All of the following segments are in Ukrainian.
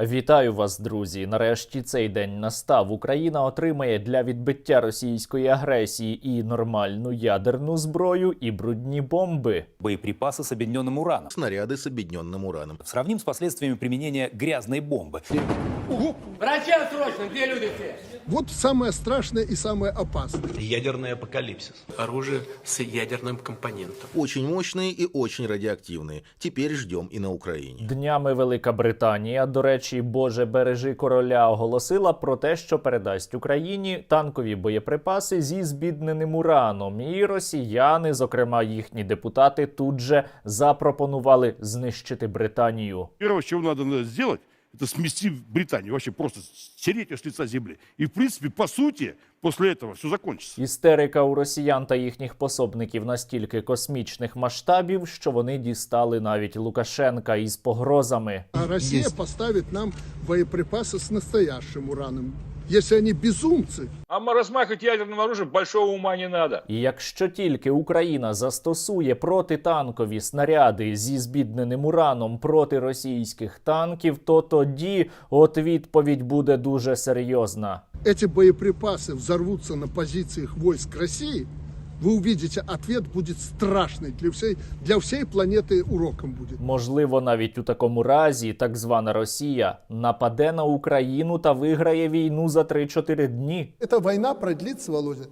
Вітаю вас, друзі! Нарешті цей день настав. Україна отримає для відбиття російської агресії і нормальну ядерну зброю, і брудні бомби. боеприпасы с объединенным ураном. снаряды с объединенным ураном. Сравним с последствиями применения грязной бомбы. Врачам срочно, где люди все? Вот самое страшное и самое опасное. Ядерный апокалипсис. оружие с ядерным компонентом. Очень мощные и очень радиоактивные. Теперь ждем и на Украине. Днями Велика Британія, до речі, Боже бережи короля, оголосила про те, що передасть Україні танкові боєприпаси зі збідненим ураном. І росіяни, зокрема їхні депутати, тут же запропонували знищити Британію. Первое, чего надо надо сделать, это смести Британию, вообще просто стереть ее с лица земли. И, в принципе, по сути, после этого все закончится. Істерика у росіян та їхніх пособників настільки космічних масштабів, що вони дістали навіть Лукашенка із погрозами. А Россия поставит нам боеприпасы с настоящим ураном. Если они безумцы, А размахивать ядерным оружием большого ума не надо. І якщо тільки Україна застосує протитанкові снаряди зі збідненим ураном проти російських танків, то тоді от відповідь буде дуже серйозна. эти боеприпасы взорвутся на позициях войск России, вы увидите, ответ будет страшный для всей, для всей планеты уроком будет. Можливо, навіть у такому разі так звана Росія нападе на Україну та виграє війну за 3-4 дні. Эта война продлится, Володя,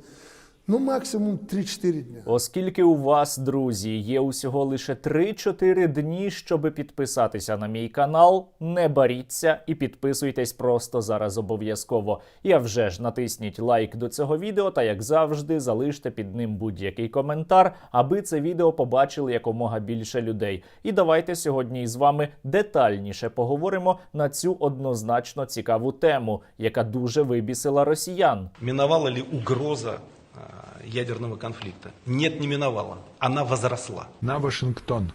ну максимум 3-4 дня. Оскільки у вас, друзі, є усього лише 3-4 дні, щоб підписатися на мій канал, не боріться і підписуйтесь просто зараз обов'язково. А вже ж натисніть лайк до цього відео та, як завжди, залиште під ним будь-який коментар, аби це відео побачили якомога більше людей. І давайте сьогодні із вами детальніше поговоримо на цю однозначно цікаву тему, яка дуже вибісила росіян. Миновала ли угроза ядерного конфликта? Нет, не миновала. Она возросла. на Вашингтон.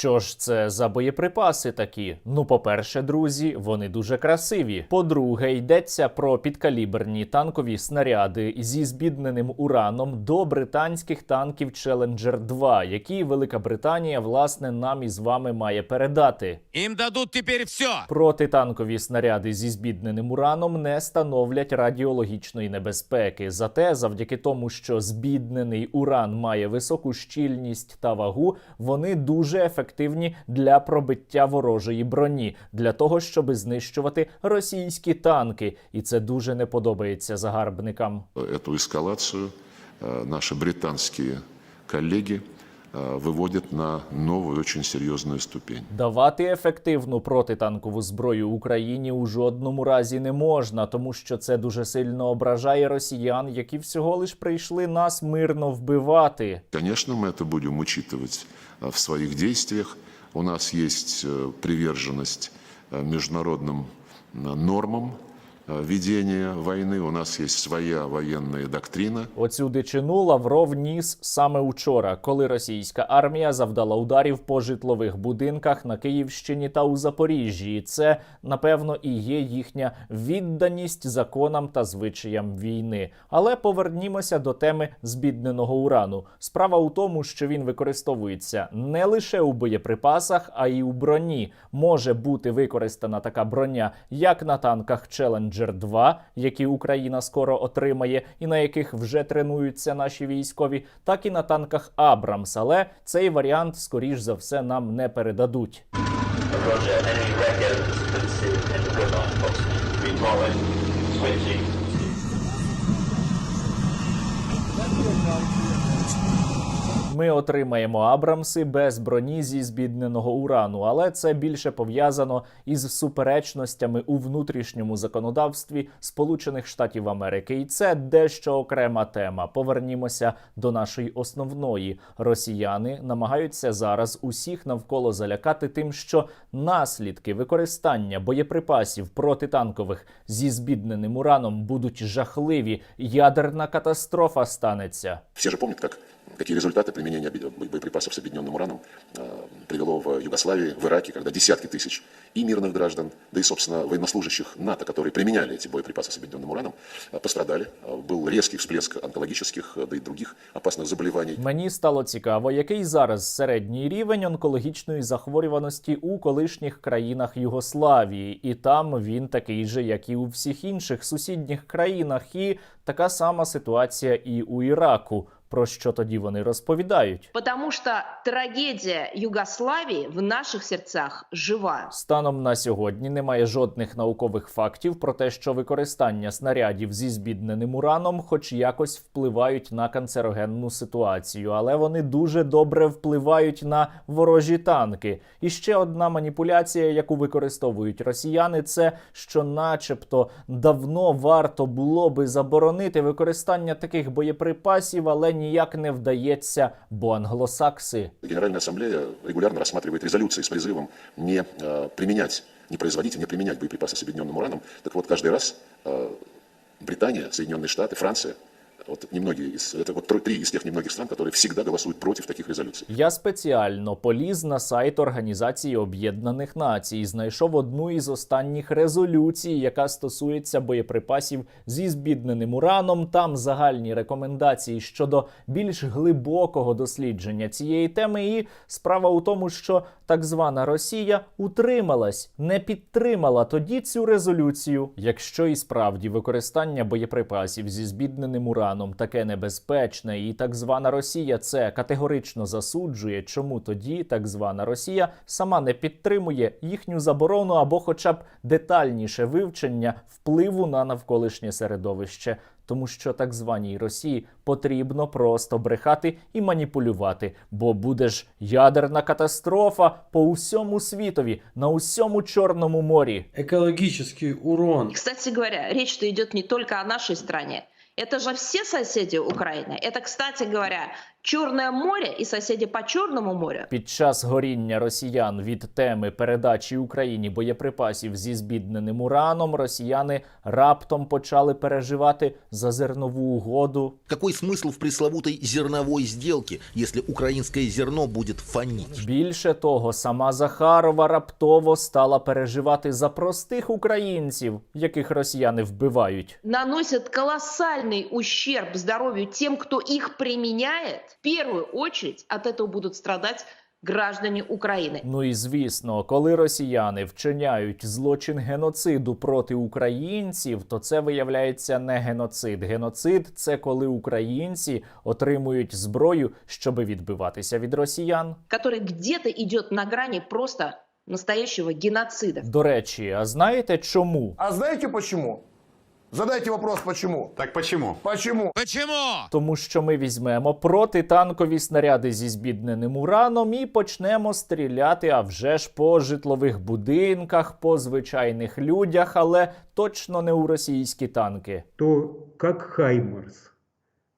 Що ж це за боєприпаси такі? Ну, по-перше, друзі, вони дуже красиві. По-друге, йдеться про підкаліберні танкові снаряди зі збідненим ураном до британських танків Challenger 2, які Велика Британія власне нам із вами має передати. Им дадут теперь все. Протитанкові снаряди зі збідненим ураном не становлять радіологічної небезпеки. Зате, завдяки тому, що збіднений уран має високу щільність та вагу, вони дуже ефективні для пробиття ворожої броні, для того, щоб знищувати російські танки. І це дуже не подобається загарбникам. Эту эскалацию э, наши британские коллеги э, выводят на новую очень серьезную ступень. Давати ефективну протитанкову зброю Україні у жодному разі не можна, тому що це дуже сильно ображає росіян, які всього лиш прийшли нас мирно вбивати. Конечно, мы это будем учитывать э, в своих действиях. У нас есть э, приверженность э, международным э, нормам э, ведения войны. У нас есть своя военная доктрина. Оцю дичину Лавров ніс саме учора, коли російська армія завдала ударів по житлових будинках на Київщині та у Запоріжжі. Це напевно і є їхня відданість законам та звичаям війни. Але повернімося до теми збідненого урану. Справа у тому, що він використовується не лише у боєприпасах, а й у броні. Може бути використана така броня як на танках Challenger 2, які Україна скоро отримає, і на яких вже тренуються наші військові, так і на танках Абрамс. Але цей варіант, скоріш за все, нам не передадуть. Ми отримаємо Абрамси без броні зі збідненого урану, але це більше пов'язано із суперечностями у внутрішньому законодавстві Сполучених Штатів Америки, і це дещо окрема тема. Повернімося до нашої основної. Росіяни намагаються зараз усіх навколо залякати тим, що наслідки використання боєприпасів протитанкових зі збідненим ураном будуть жахливі. Ядерна катастрофа станеться. Все же помнят, как, какие результаты применения обе- боеприпасов с объединенным ураном э, привело в Югославии, в Ираке, когда десятки тысяч и мирных граждан, да и, собственно, военнослужащих НАТО, которые применяли эти боеприпасы с объединенным ураном, э, пострадали. Э, Был резкий всплеск онкологических, э, да и других опасных заболеваний. Мені стало цікаво, який зараз середній рівень онкологічної захворюваності у колишніх країнах Югославії, і там він такий же, як і у всіх інших сусідніх країнах, і така сама ситуація і у Іраку. Про що тоді вони розповідають? Потому что трагедия Югославии в наших сердцах жива. Станом на сьогодні немає жодних наукових фактів про те, що використання снарядів зі збідненим ураном, хоч якось впливають на канцерогенну ситуацію, але вони дуже добре впливають на ворожі танки. І ще одна маніпуляція, яку використовують росіяни, це що, начебто, давно варто було би заборонити використання таких боєприпасів, але ніяк не вдається, бо англосакси Генеральная ассамблея регулярно рассматривает резолюции с призывом не э, применять, не производить и не применять боеприпасы с объединенным ураном. Так вот, каждый раз э, Британия, Соединенные Штаты, Франция, вот немногие из, это вот три из тех немногих стран, которые всегда голосуют против таких резолюций. Я спеціально поліз на сайт Організації Об'єднаних Націй, знайшов одну із останніх резолюцій, яка стосується боєприпасів зі збідненим ураном. Там загальні рекомендації щодо більш глибокого дослідження цієї теми. І справа у тому, що так звана Росія утрималась, не підтримала тоді цю резолюцію. Якщо і справді використання боєприпасів зі збідненим ураном таке небезпечне, і так звана Росія це категорично засуджує, чому тоді так звана Росія сама не підтримує їхню заборону або, хоча б детальніше вивчення впливу на навколишнє середовище. Тому що так званій Росії потрібно просто брехати і маніпулювати, бо буде ж ядерна катастрофа по усьому світові на усьому чорному морі. Экологический урон. Кстати говоря, речь-то идет не только о нашей стране. Это же все соседи Украины. Это, кстати говоря, Черное море и соседи по Черному морю. Під час горіння росіян від теми передачі Україні боєприпасів зі збідненим ураном росіяни раптом почали переживати за зернову угоду. Какой смысл в пресловутой зерновой сделке, если украинское зерно будет фонить? Більше того, сама Захарова раптово стала переживати за простих українців, яких росіяни вбивають. Наносят колоссальный ущерб здоровью тем, кто их применяет В первую очередь от этого будут страдать граждане Украины. Ну і звісно, коли росіяни вчиняють злочин геноциду проти українців, то це виявляється не геноцид. Геноцид це коли українці отримують зброю, щоби відбиватися від росіян. который где-то идет на грани просто настоящего геноцида. До речі, а знаєте чому? А знаете почему? Задайте вопрос, почему? Так почему? Почему? Почему? Тому що ми візьмемо протитанкові снаряди зі збідненим ураном і почнемо стріляти, а вже ж по житлових будинках, по звичайних людях, але точно не у російські танки. то как Хаймарс,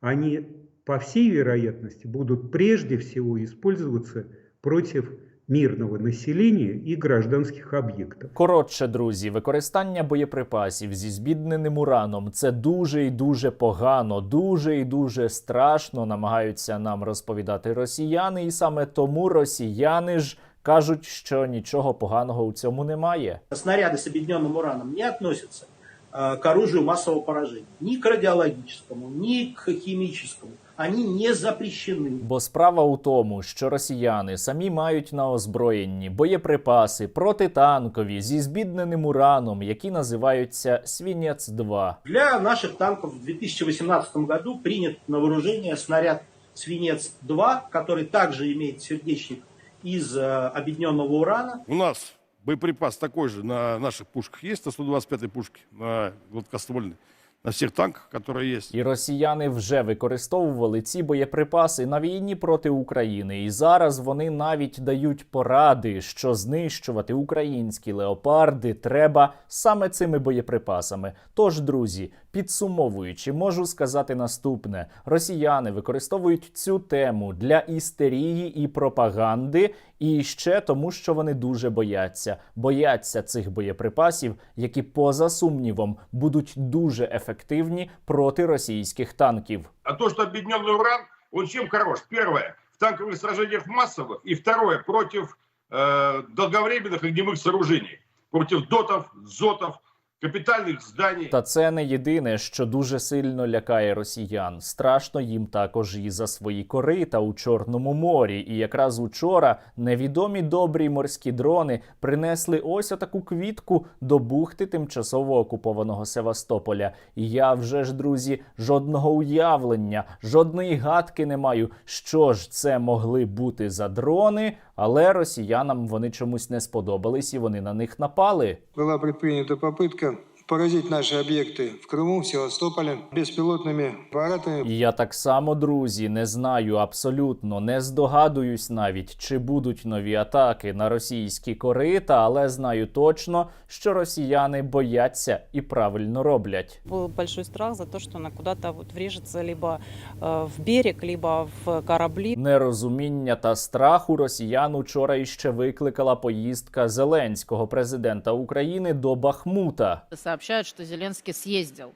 они, по всей вероятности, будут прежде всего использоваться против мирного населения и гражданских объектов. Коротше, друзі, використання боєприпасів зі збідненим ураном це дуже і дуже погано, дуже і дуже страшно. Намагаються нам розповідати росіяни, і саме тому росіяни ж кажуть, що нічого поганого у цьому немає. Снаряды с объединенным ураном не относятся э, к оружию массового поражения. Ни к радиологическому, ни к химическому. Они не запрещены. Бо справа у тому, що росіяни самі мають на озброєнні боєприпаси протитанкові зі збідненим ураном, які називаються Свінець 2 Для наших танков в 2018 году принят на вооружение снаряд «Свинец-2», который также имеет сердечник из э, объединенного урана. У нас боеприпас такой же на наших пушках есть, на 125-й пушке, на гладкоствольной, на всех танках, которые есть. І росіяни вже використовували ці боєприпаси на війні проти України. І зараз вони навіть дають поради, що знищувати українські леопарди треба саме цими боєприпасами. Тож, друзі, підсумовуючи, можу сказати наступне: росіяни використовують цю тему для істерії і пропаганди, і ще тому, що вони дуже бояться, бояться цих боєприпасів, які поза сумнівом будуть дуже ефективні проти російських танків. А то, что объединенный уран, он чем хорош? Первое. танковых сражениях массовых. И второе, против э, долговременных огневых сооружений. Против дотов, зотов, капитальных зданий. Та це не єдине, що дуже сильно лякає росіян. Страшно їм також і за свої корита у Чорному морі. І якраз учора невідомі добрі морські дрони принесли ось отаку квітку до бухти тимчасово окупованого Севастополя. І я вже ж, друзі, жодного уявлення, жодної гадки не маю, що ж це могли бути за дрони. Але росіянам вони чомусь не сподобались і вони на них напали. Була припинята попытка поразить наши объекты в Крыму, в Севастополе беспилотными аппаратами. І я так само, друзі, не знаю абсолютно, не здогадуюсь навіть, чи будуть нові атаки на російські корита, але знаю точно, що росіяни бояться і правильно роблять. Был большой страх за то, что она куда-то вот врежется либо э, в берег, либо в корабли. Нерозуміння та страх у росіян учора іще викликала поїздка Зеленського, президента України, до Бахмута. Сообщают, что Зеленский съездил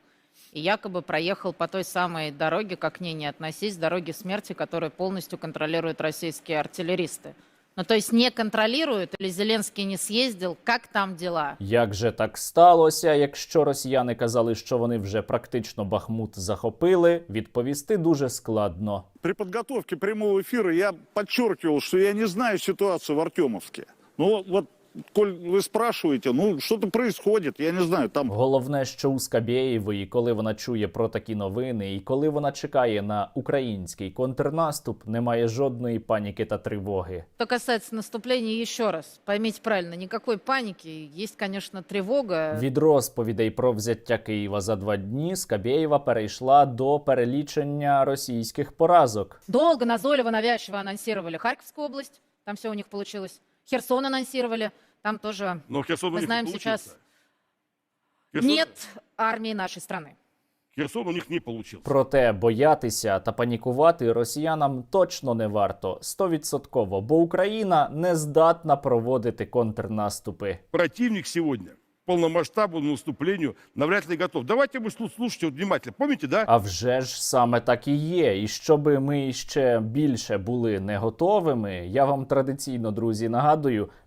и якобы проехал по той самой дороге, как к ней не относись, дороге смерти, которую полностью контролируют российские артиллеристы. Ну, то есть не контролируют или Зеленский не съездил, как там дела? Як же так сталося, якщо росіяни казали, що вони вже практично Бахмут захопили, відповісти дуже складно. При подготовке прямого эфира я подчеркивал, что я не знаю ситуацию в Артемовске. Ну вот, коль вы спрашиваете, ну что-то происходит, я не знаю, там Головне, що у Скабєєвої, коли вона чує про такі новини, і коли вона чекає на український контрнаступ, немає жодної паніки та тривоги. Что касается наступления, еще раз, поймите правильно, никакой паники. Есть, конечно, тревога. Від розповідей про взяття Києва за два дні Скабєєва перейшла до перелічення російських поразок. Долго, назойливо, навязчиво анонсировали Харьковскую область, там все у них получилось. Херсон анонсировали, там тоже Но Херсон у мы них знаем не сейчас получился. Херсон, нет армии нашей страны. Херсон у них не получился. Проте боятися та панікувати росіянам точно не варто стовідсотково, бо Україна не здатна проводити контрнаступи. Противник сегодня к полномасштабному наступлению навряд ли готов. Давайте вы слу- слушайте вот внимательно. Помните, да? А вже ж саме так і є. І щоби ми ще більше були не готовими, я вам традиційно, друзі, нагадую: